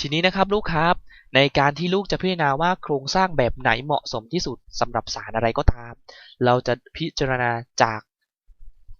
ทีนี้นะครับลูกครับ ในการที่ลูกจะพิจารณาว่าโครงสร้างแบบไหนเหมาะสมที่สุดสำหรับสารอะไรก็ตาม เราจะพิจารณาจาก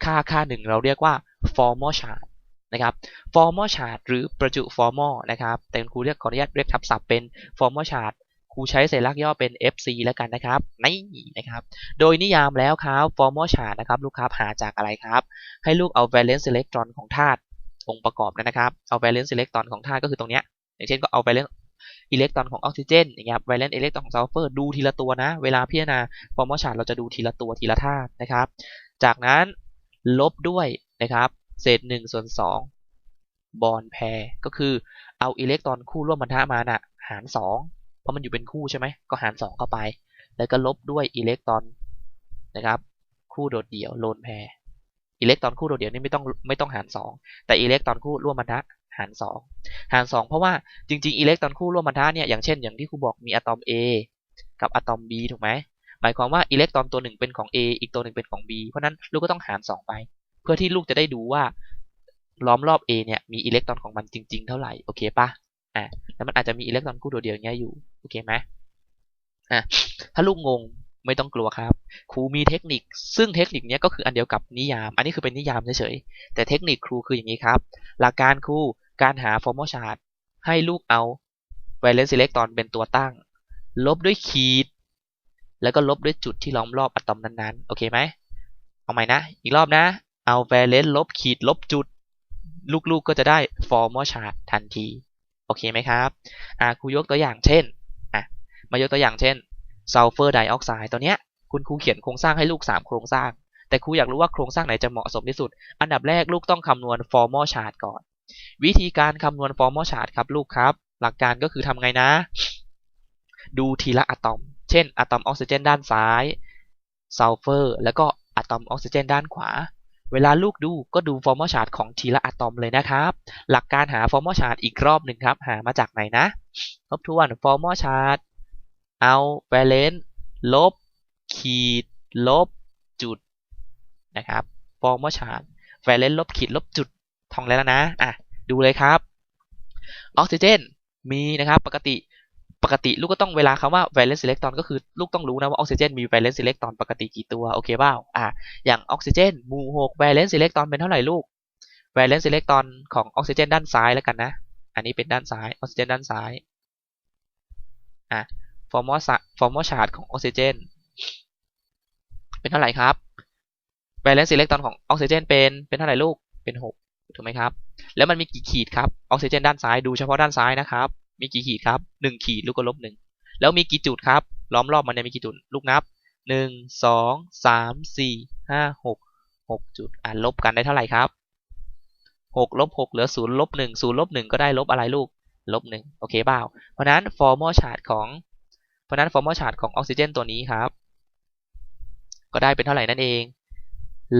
ค่าค่าหนึ่งเราเรียกว่า formal chart นะครับ formal chart หรือประจุ formal นะครับ แต่ครูเรียกขออนุญาตเรียกทับศัพท์เป็น formal chart ครูใช้สัญลักษณ์ย่อเป็น FC แล้วกันนะครับนี่นะครับ โดยนิยามแล้วครับ formal chart นะครับลูกครับหาจากอะไรครับ ให้ลูกเอา valence electron ของธาตุองค์ประกอบนะครับ เอา valence electron ของธาตุก็คือตรงเนี้ย อย่างเช่นก็เอา valence อิเล็กตรอนของออกซิเจนอย่างเงี้ย valence อิเล็กตรอนของซัลเฟอร์ดูทีละตัวนะ เวลาพิจารณา formal chart เราจะดูทีละตัวทีละธาตุนะครับ จากนั้นลบด้วยนะครับเศษ1ส่วน2บอลแพรก็คือเอาอิเล็กตรอนคู่ร่วมบรรทัดมาน่ะหาร 2 เพราะมันอยู่เป็นคู่ใช่ไหมก็หาร 2 เข้าไป แล้วก็ลบด้วยอิเล็กตรอนนะครับคู่โดดเดี่ยวโลนแพรอิเล็กตรอนคู่โดดเดี่ยวนี่ไม่ต้องไม่ต้องหาร 2 แต่อิเล็กตรอนคู่ร่วมบรรทัด หาร2หาร 2 เพราะว่าจริงๆอิเล็กตรอนคู่ร่วมบรรทัดเนี่ยอย่างเช่นอย่างที่ครูบอกมีอะตอม A กับอะตอม B ถูกไหมหมายความว่าอิเล็กตรอนตัวหนึ่งเป็นของ A อีกตัวหนึ่งเป็นของ B เพราะนั้นลูกก็ต้องหาร 2 ไป เพื่อที่ลูกจะได้ดูว่าล้อมรอบ A เนี่ยมีอิเล็กตรอนของมันจริง ๆ เท่าไหร่โอเคปะอะแล้วมันอาจจะมีอิเล็กตรอนคู่ตัวเดียวอย่างเงี้ยอยู่โอเคไหมอะถ้าลูกงงไม่ต้องกลัวครับ ครูมีเทคนิค ซึ่งเทคนิคนี้ก็คืออันเดียวกับนิยาม อันนี้คือเป็นนิยามเฉยๆแต่เทคนิคครูคืออย่างนี้ครับ หลักการครู การหา formal chart ให้ลูกเอา valence electron เป็นตัวตั้ง ลบด้วยขีด แล้วก็ลบด้วยจุดที่ล้อมรอบอะตอมนั้นๆ โอเคไหม เอาใหม่นะ อีกรอบนะ เอา valence ลบขีดลบจุด ลูกๆกก็จะได้ formal chart ทันที โอเคไหมครับ อ่าครูยกตัวอย่างเช่น อะ มายกตัวอย่างเช่น sulfur dioxide ตัวเนี้ย คุณครูเขียนโครงสร้างให้ลูก 3 โครงสร้างแต่ครูอยากรู้ว่าโครงสร้างไหนจะเหมาะสมที่สุด อันดับแรกลูกต้องคำนวณ formal chart ก่อน วิธีการคำนวณ formal chart ครับลูกครับ หลักการก็คือทำไงนะ ดูทีละอะตอม เช่นอะตอมออกซิเจนด้านซ้ายซัลเฟอร์แล้วก็อะตอมออกซิเจนด้านขวา เวลาลูกดูก็ดู formal chart ของทีละอะตอมเลยนะครับ หลักการหา formal chart อีกรอบหนึ่งครับ หามาจากไหนนะ ทบทวน formal chart เอา valence ลบ ขีด ลบจุดนะครับ formal chart valence ลบขีดลบจุด ท่องแล้วนะอะดูเลยครับออกซิเจนมีนะครับปกติปกติลูกก็ต้องเวลาคำว่า valence electron ก็คือลูกต้องรู้นะว่าออกซิเจนมี valence electron ปกติกี่ตัวโอเคเปล่าอะอย่างออกซิเจนหมู่6 valence electron เป็นเท่าไหร่ลูก valence electron ของออกซิเจนด้านซ้ายแล้วกันนะ อันนี้เป็นด้านซ้ายออกซิเจนด้านซ้ายอะ formal formal chart ของออกซิเจนเป็นเท่าไหร่ครับ valence electron ของออกซิเจนเป็นเป็นเท่าไหร่ลูกเป็น6 ถูกไหมครับ แล้วมันมีกี่ขีดครับออกซิเจนด้านซ้ายดูเฉพาะด้านซ้ายนะครับ มีกี่ขีดครับ1ขีดลูกก็ลบ1แล้วมีกี่จุดครับ ล้อมรอบมันเนี่ยมีกี่จุด ลูกนับ 1 2 3 4 5 6 6 จุด อ่าลบกันได้เท่าไหร่ครับ6ลบ6เหลือ0ลบ1 0ลบ1ก็ได้ลบอะไรลูก ลบ1โอเคเปล่า เพราะนั้น formal chart ของ เพราะนั้น formal chart ของออกซิเจนตัวนี้ครับ ก็ได้เป็นเท่าไหร่นั่นเอง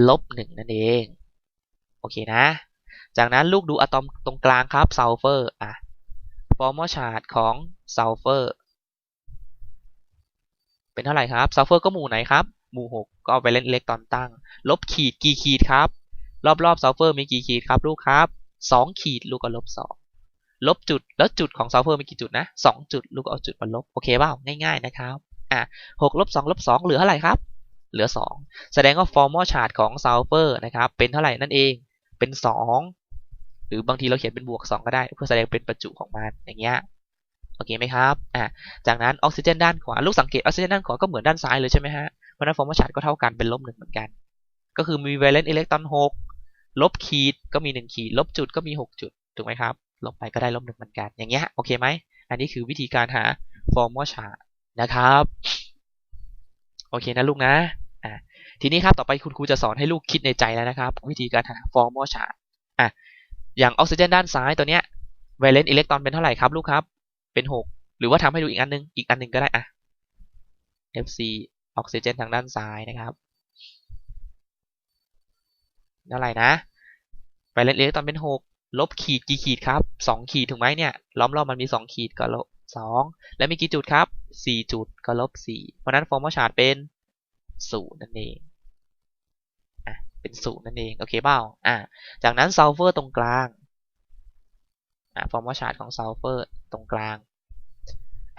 ลบ1นั่นเอง โอเคนะ จากนั้นลูกดูอะตอมตรงกลางครับซัลเฟอร์อะ formal chart ของซัลเฟอร์เป็นเท่าไหร่ครับซัลเฟอร์ก็หมู่ไหนครับ หมู่ 6 ก็เอาไปเล่นอิเล็กตรอนตั้ง ลบขีดกี่ขีดครับ รอบๆซัลเฟอร์มีกี่ขีดครับลูกครับ 2 ขีดลูกก็ลบ 2 ลบจุดแล้วจุดของซัลเฟอร์มีกี่จุดนะ 2 จุดลูกก็เอาจุดมาลบโอเคเปล่าง่ายๆนะครับอะ6ลบ2ลบ2เหลือเท่าไหร่ครับ เหลือ 2 แสดงว่า formal chart ของซัลเฟอร์นะครับเป็นเท่าไหร่นั่นเองเป็น 2 หรือบางทีเราเขียนเป็นบวก 2 ก็ได้ เพื่อแสดงเป็นประจุของมันอย่างเงี้ยโอเคไหมครับอ่าจากนั้นออกซิเจนด้านขวาลูกสังเกตออกซิเจนด้านขวาก็เหมือนด้านซ้ายเลยใช่ไหมฮะเพราะนั้นฟอร์มชาร์ตก็เท่ากันเป็นลบหนึ่งเหมือนกัน ก็คือมี valence electron 6ลบขีดก็มี 1 ขีด ลบจุดก็มี 6 จุดถูกไหมครับลบไปก็ได้ลบหนึ่งเหมือนกันอย่างเงี้ยโอเคไหมอันนี้คือวิธีการหา formal chart นะครับโอเคนะลูกนะอ่าทีนี้ครับต่อไปคุณครูจะสอนให้ลูกคิดในใจแล้วนะครับ วิธีการหา formal chart อะ อย่างออกซิเจนด้านซ้ายตัวเนี้ย valence electron เป็นเท่าไหร่ครับลูกครับ เป็น 6 หรือว่าทำให้ดูอีกอันนึง อีกอันนึงก็ได้อะ Fc ออกซิเจนทางด้านซ้ายนะครับเท่าไหร่นะ valence electron เป็น 6 ลบขีดกี่ขีดครับ 2 ขีดถูกไหมเนี่ย ล้อมรอบมันมี 2 ขีดก็ลบ 2 แล้วมีกี่จุดครับ 4 จุดก็ลบ 4 เพราะนั้น formal chart เป็น0นั่นเอง เป็น0นั่นเอง โอเคเปล่าอะจากนั้นซัลเฟอร์ตรงกลางอะ formal chart ของ sulfur ตรงกลาง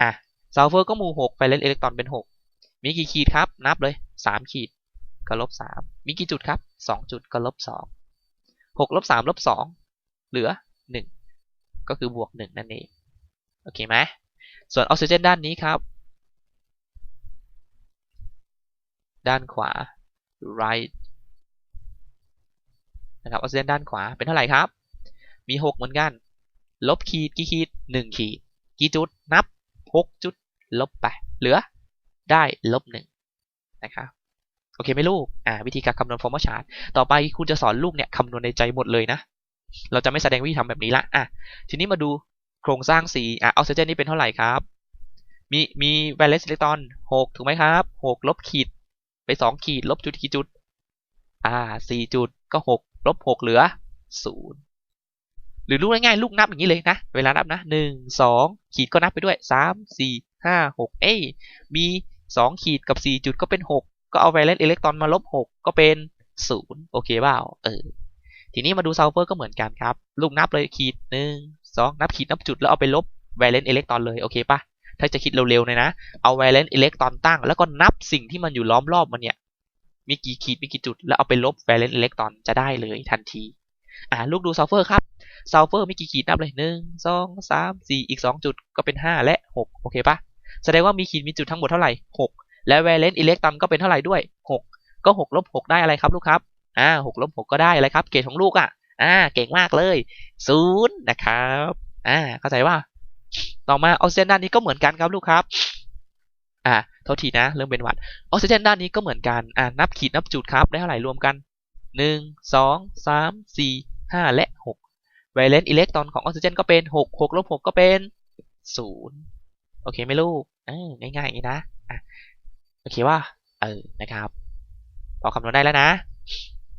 อะ sulfur ก็มู่6 valence electron เป็น6มีกี่ขีดครับ นับเลย3ขีดก็ลบ3มีกี่จุดครับ2จุดก็ลบ2 6ลบ3ลบ2เหลือ1ก็คือบวก1นั่นเองโอเคไหมส่วนออกซิเจนด้านนี้ครับ ด้านขวา right นะครับออกซิเจนด้านขวาเป็นเท่าไหร่ครับ มี 6 เหมือนกัน ลบขีดกี่ขีด 1 ขีด กี่จุดนับ 6 จุด ลบไป เหลือได้ลบ1นะครับโอเคไหมลูกอ่าวิธีการคำนวณฟอร์มชาร์ตต่อไปคุณจะสอนลูกเนี่ยคำนวณในใจหมดเลยนะ เราจะไม่แสดงวิธีทำแบบนี้ละอะทีนี้มาดูโครงสร้างสีอะออกซิเจนนี่เป็นเท่าไหร่ครับ มีมี valence electron 6ถูกไหมครับ 6 ลบขีดไป 2 ขีด ลบจุดกี่จุด อ่า4จุดก็ 6 ลบ6เหลือ0หรือลูกง่ายๆลูกนับอย่างนี้เลยนะ เวลานับนะ1 2ขีดก็นับไปด้วย3 4 5 6เอ้ยมี2ขีดกับ4จุดก็เป็น6ก็เอา valence electron มาลบ6ก็เป็น0โอเคเปล่าเออทีนี้มาดูซัลเฟอร์ก็เหมือนกันครับ ลูกนับเลยขีดหนึ่งสองนับขีดนับจุดแล้วเอาไปลบ valence electron เลยโอเคปะถ้าจะคิดเร็วๆเลยนะ เอา valence electron ตั้ง แล้วก็นับสิ่งที่มันอยู่ล้อมรอบมันเนี่ย มีกี่ขีดมีกี่จุด แล้วเอาไปลบ valence electron จะได้เลยทันที อ่าลูกดูซัลเฟอร์ครับซัลเฟอร์มีกี่ขีดนับเลยหนึ่งสองสามสี่อีกสองจุดก็เป็นห้าและหกโอเคปะแสดงว่ามีขีดมีจุดทั้งหมดเท่าไหร่หกและ valence electron ก็เป็นเท่าไหร่ด้วยหกก็หกลบหกได้อะไรครับลูกครับอ่าหกลบหกก็ได้อะไรครับ เกรดของลูกอะอ่าเก่งมากเลยศูนย์นะครับอ่าเข้าใจว่าต่อมาออกซิเจนด้านนี้ก็เหมือนกันครับลูกครับอ่า ทษทีนะ เริ่มเป็นหวัดออกซิเจนด้านนี้ก็เหมือนกันอ่านับขีดนับจุดครับได้เท่าไหร่รวมกันหนึ่งสองสามสี่ห้าและหก valence electron ของออกซิเจนก็เป็นหกหกลบหกก็เป็นศูนย์โอเคไหมลูกเออง่ายๆอย่างนี้นะอะโอเคว่าเออนะครับพอคำนวณได้แล้วนะ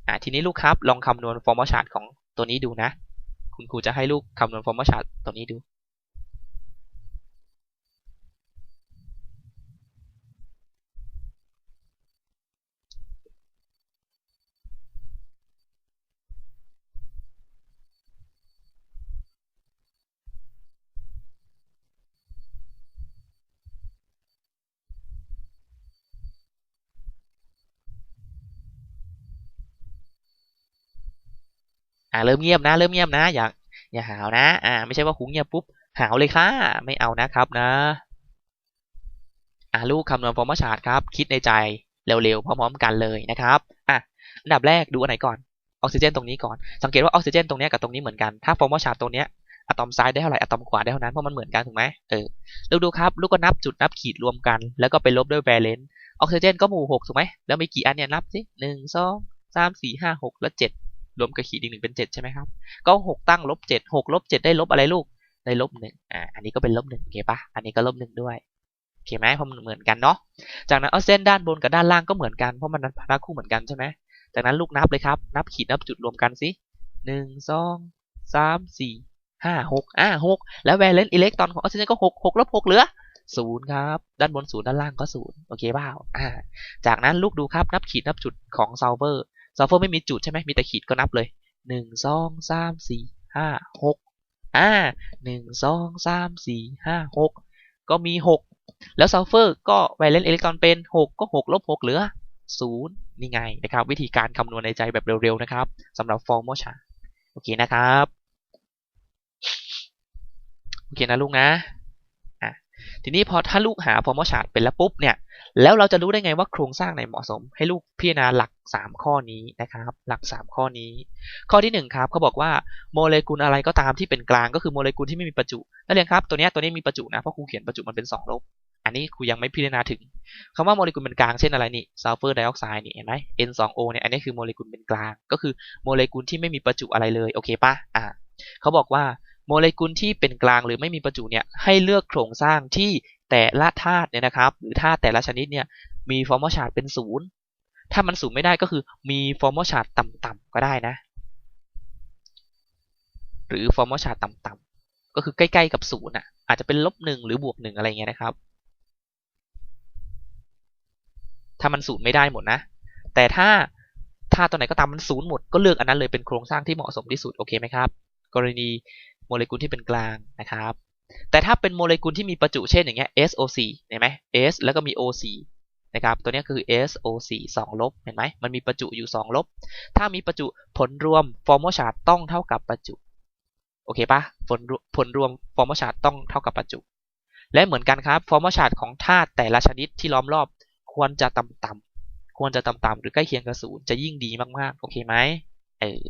อะทีนี้ลูกครับลองคำนวณ formal chart ของตัวนี้ดูนะ คุณครูจะให้ลูกคำนวณ formal chart ตัวนี้ดู อ่าเริ่มเงียบนะ เริ่มเงียบนะอย่าอย่าหาวนะ อ่า ไม่ใช่ว่าคุงเงียบปุ๊บหาวเลยค่ะ ไม่เอานะครับนะ อ่าลูกคำนวณฟอร์มชาร์ตครับ คิดในใจเร็วๆพร้อมๆกันเลยนะครับอะอันดับแรกดูอันไหนก่อนออกซิเจนตรงนี้ก่อน สังเกตว่าออกซิเจนตรงนี้กับตรงนี้เหมือนกัน ถ้าฟอร์มชาร์ตตรงนี้อะตอมซ้ายได้เท่าไหร่อะตอมขวาได้เท่านั้นเพราะมันเหมือนกันถูกไหมเออลูกดูครับ ลูกก็นับจุดนับขีดรวมกัน แล้วก็ไปลบด้วย valence ออกซิเจนก็หมู่หกถูกไหมแล้วมีกี่อันเนี่ยนับสิหนึ่งสองสามสี่ห้าหกแล้วเจ็ด รวมกับขีดอีกหนึ่งเป็นเจ็ดใช่ไหมครับ ก็หกตั้งลบเจ็ดหกลบเจ็ดได้ลบอะไรลูก ได้ลบหนึ่งอ่า อันนี้ก็เป็นลบหนึ่งโอเคปะอันนี้ก็ลบหนึ่งด้วยโอเคไหมเพราะมันเหมือนกันเนาะ จากนั้นเอาเส้นด้านบนกับด้านล่างก็เหมือนกัน เพราะมันนับพนักคู่เหมือนกันใช่ไหมจากนั้นลูกนับเลยครับ นับขีดนับจุดรวมกันสิหนึ่งสองสามสี่ห้าหกอ่าหกแล้ว valence electron ของออกซิเจนก็หกหกลบหกเหลือศูนย์ครับด้านบนศูนย์ด้านล่างก็ศูนย์โอเคเปล่าอ่าจากนั้นลูกดูครับนับขีดนับจุดของซัลเฟอร์ ซัลเฟอร์ไม่มีจุดใช่ไหมมีแต่ขีดก็นับเลยหนึ่งสองสามสี่ห้าหกอ่าหนึ่งสองสามสี่ห้าหกก็มีหกแล้วซัลเฟอร์ก็ valence electron เป็นหกก็หกลบหกเหลือศูนย์นี่ไงนะครับ วิธีการคำนวณในใจแบบเร็วๆนะครับสำหรับ formal chart โอเคนะครับโอเคนะลูกนะอะทีนี้พอถ้าลูกหา formal chart เป็นแล้วปุ๊บเนี่ย แล้วเราจะรู้ได้ไงว่าโครงสร้างไหนเหมาะสม ให้ลูกพิจารณาหลัก 3 ข้อนี้นะครับ หลัก 3 ข้อนี้ ข้อที่1ครับเขาบอกว่าโมเลกุลอะไรก็ตามที่เป็นกลางก็คือโมเลกุลที่ไม่มีประจุนักเรียนครับตัวนี้ตัวนี้มีประจุนะเพราะครูเขียนประจุมันเป็น2ลบอันนี้ครูยังไม่พิจารณาถึงคำว่าโมเลกุลเป็นกลางเช่นอะไรนี่ซัลเฟอร์ไดออกไซด์นี่เห็นไหม N2O เนี่ยอันนี้คือโมเลกุลเป็นกลาง ก็คือโมเลกุลที่ไม่มีประจุอะไรเลยโอเคปะอ่าเขาบอกว่าโมเลกุลที่เป็นกลางหรือไม่มีประจุเนี่ยให้เลือกโครงสร้างที่ แต่ละธาตุเนี่ยนะครับ หรือธาตุแต่ละชนิดเนี่ยมีฟอร์มอลชาร์ตเป็นศูนย์ถ้ามันศูนย์ไม่ได้ก็คือมีฟอร์มอลชาร์ตต่ำๆก็ได้นะ หรือฟอร์มอลชาร์ตต่ำๆก็คือใกล้ๆกับศูนย์อะอาจจะเป็นลบหนึ่งหรือบวกหนึ่งอะไรเงี้ยนะครับ ถ้ามันศูนย์ไม่ได้หมดนะ แต่ถ้าถ้าตัวไหนก็ตามมันศูนย์หมดก็เลือกอันนั้นเลยเป็นโครงสร้างที่เหมาะสมที่สุดโอเคไหมครับ กรณีโมเลกุลที่เป็นกลางนะครับ แต่ถ้าเป็นโมเลกุลที่มีประจุเช่นอย่างเงี้ย SO4 เห็นไหม S แล้วก็มี O4 นะครับ ตัวนี้คือ SO4 2ลบ เห็นไหม มันมีประจุอยู่ 2 ลบ ถ้ามีประจุผลรวม formal charge ต้องเท่ากับประจุ โอเคปะผลผลรวม formal charge ต้องเท่ากับประจุ และเหมือนกันครับ formal charge ของธาตุแต่ละชนิดที่ล้อมรอบ ควรจะต่ำๆ ควรจะต่ำๆ หรือใกล้เคียงกับศูนย์จะยิ่งดีมากๆ โอเคไหมเออ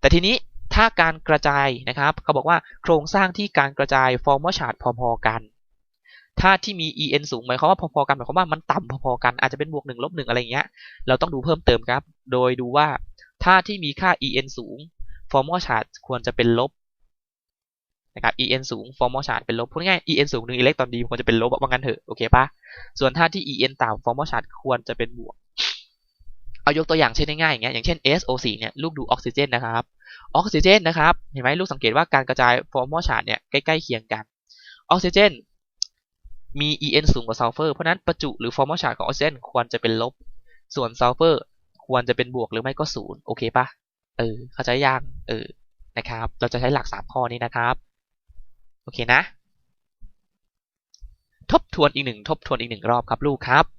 แต่ทีนี้ ถ้าการกระจายนะครับ เขาบอกว่าโครงสร้างที่การกระจาย formal charge พอๆกันธาตุที่มี en สูงหมายความว่าพอๆกันหมายความว่ามันต่ำพอๆกันอาจจะเป็นบวกหนึ่งลบหนึ่งอะไรเงี้ย เราต้องดูเพิ่มเติมครับ โดยดูว่าธาตุที่มีค่า en สูง formal charge ควรจะเป็นลบนะครับ en สูง formal charge เป็นลบพูดง่าย en สูงหนึ่งอิเล็กตรอนดีควรจะเป็นลบว่างั้นเถอะ โอเคปะส่วนธาตุที่ en ต่ำ formal charge ควรจะเป็นบวก เอายกตัวอย่างเช่นง่ายๆอย่างเงี้ยอย่างเช่น SO4 เนี่ยลูกดูออกซิเจนนะครับออกซิเจนนะครับเห็นไหมลูกสังเกตว่าการกระจาย formal charge เนี่ยใกล้ๆเคียงกันออกซิเจนมี En สูงกว่าซัลเฟอร์เพราะนั้นประจุหรือ formal charge ของออกซิเจนควรจะเป็นลบ ส่วนซัลเฟอร์ควรจะเป็นบวกหรือไม่ก็ศูนย์โอเคปะเออเข้าใจยังเออนะครับ เราจะใช้หลัก 3 ข้อนี้นะครับ โอเคนะ ทบทวนอีกหนึ่งทบทวนอีกหนึ่งรอบครับลูกครับ